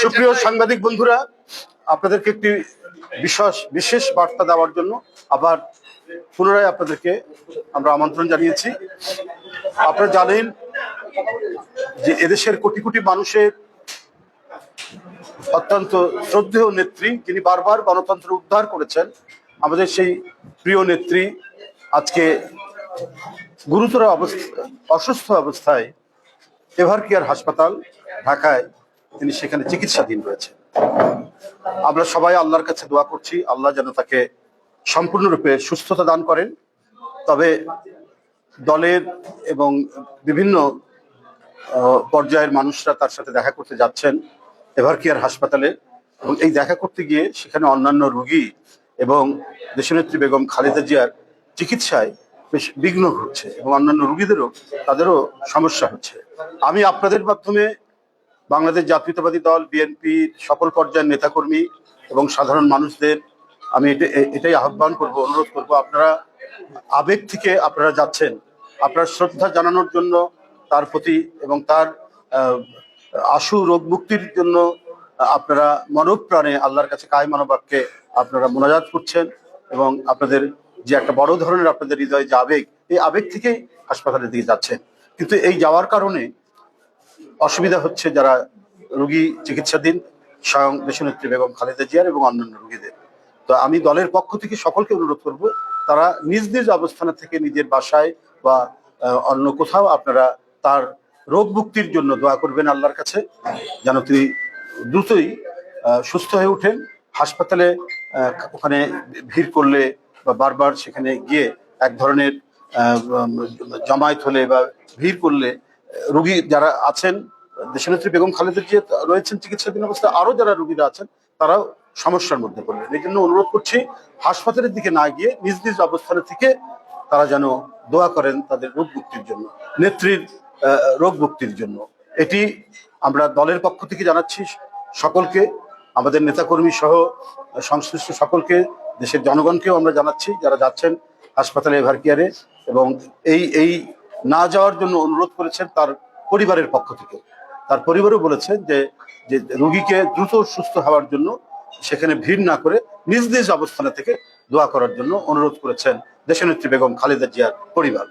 সুপ্রিয় সাংবাদিক বন্ধুরা আপনাদেরকে একটি বিশেষ বিশেষ বার্তা দেওয়ার জন্য আবার পুনরায় আপনাদেরকে আমরা আমন্ত্রণ জানিয়েছি। আপনারা জানেন যে এদেশের কোটি কোটি মানুষের অত্যন্ত শ্রদ্ধেয় নেত্রী যিনি বারবার গণতন্ত্র উদ্ধার করেছেন। আমাদের সেই প্রিয় নেত্রী আজকে গুরুতর অবস্থা অসুস্থ অবস্থায় এভার কেয়ার হাসপাতাল ঢাকায় তিনি সেখানে চিকিৎসাধীন রয়েছে আমরা সবাই আল্লাহর কাছে দোয়া করছি, আল্লাহ যেন তাকে সম্পূর্ণরূপে সুস্থতা দান করেন। তবে দলের এবং বিভিন্ন পর্যায়ের মানুষরা তার সাথে দেখা করতে যাচ্ছেন এভার কেয়ার হাসপাতালে এবং এই দেখা করতে গিয়ে সেখানে অন্যান্য রুগী এবং দেশনেত্রী বেগম খালেদা জিয়ার চিকিৎসায় বেশ বিঘ্ন ঘটছে এবং অন্যান্য রুগীদেরও তাদেরও সমস্যা হচ্ছে। আমি আপনাদের মাধ্যমে বাংলাদেশ জাতীয়তাবাদী দল বিএনপি সকল পর্যায়ের নেতাকর্মী এবং সাধারণ মানুষদের, আমি এটাই আহ্বান করব, অনুরোধ করব, আপনারা আবেগ থেকে আপনারা যাচ্ছেন। আপনার শ্রদ্ধা জানানোর জন্য, তার প্রতি এবং তার আশু রোগ মুক্তির জন্য, আপনারা মানব প্রাণে আল্লাহর কাছে কায় মানবাক্যে আপনারা মোনাজাত করছেন এবং আপনাদের যে একটা বড় ধরনের আপনাদের হৃদয়ে যে আবেগ, এই আবেগ থেকেই হাসপাতালের দিকে যাচ্ছেন। কিন্তু এই যাওয়ার কারণে অসুবিধা হচ্ছে যারা রুগী চিকিৎসাধীন, স্বয়ং দেশনেত্রী বেগম খালেদা জিয়ার এবং অন্যান্য রোগীদের। তো আমি দলের পক্ষ থেকে সকলকে অনুরোধ করব, তারা নিজ নিজ অবস্থানে থেকে নিজের বাসায় বা অন্য কোথাও আপনারা তার রোগ মুক্তির জন্য দোয়া করবেন আল্লাহর কাছে, যেন তিনি দ্রুতই সুস্থ হয়ে ওঠেন। হাসপাতালে ওখানে ভিড় করলে বা বারবার সেখানে গিয়ে এক ধরনের জমায়েত হলে বা ভিড় করলে রোগী যারা আছেন, দেশনেত্রী বেগম খালেদের যে রয়েছেন চিকিৎসাধীন অবস্থায়, আরও যারা রোগীরা আছেন, তারাও সমস্যার মধ্যে পড়বেন। এই জন্য অনুরোধ করছি, হাসপাতালের দিকে না গিয়ে নিজ নিজ অবস্থানে থেকে তারা যেন দোয়া করেন তাদের রোগ মুক্তির জন্য, নেত্রীর রোগ মুক্তির জন্য। এটি আমরা দলের পক্ষ থেকে জানাচ্ছি সকলকে, আমাদের নেতাকর্মী সহ সংশ্লিষ্ট সকলকে, দেশের জনগণকেও আমরা জানাচ্ছি যারা যাচ্ছেন হাসপাতালে এভার কেয়ারে এবং এই এই না যাওয়ার জন্য অনুরোধ করেছেন তার পরিবারের পক্ষ থেকে। তার পরিবারও বলেছেন যে যে রুগীকে দ্রুত সুস্থ হওয়ার জন্য সেখানে ভিড় না করে নিজ নিজ অবস্থানে থেকে দোয়া করার জন্য অনুরোধ করেছেন দেশনেত্রী বেগম খালেদা জিয়ার পরিবার।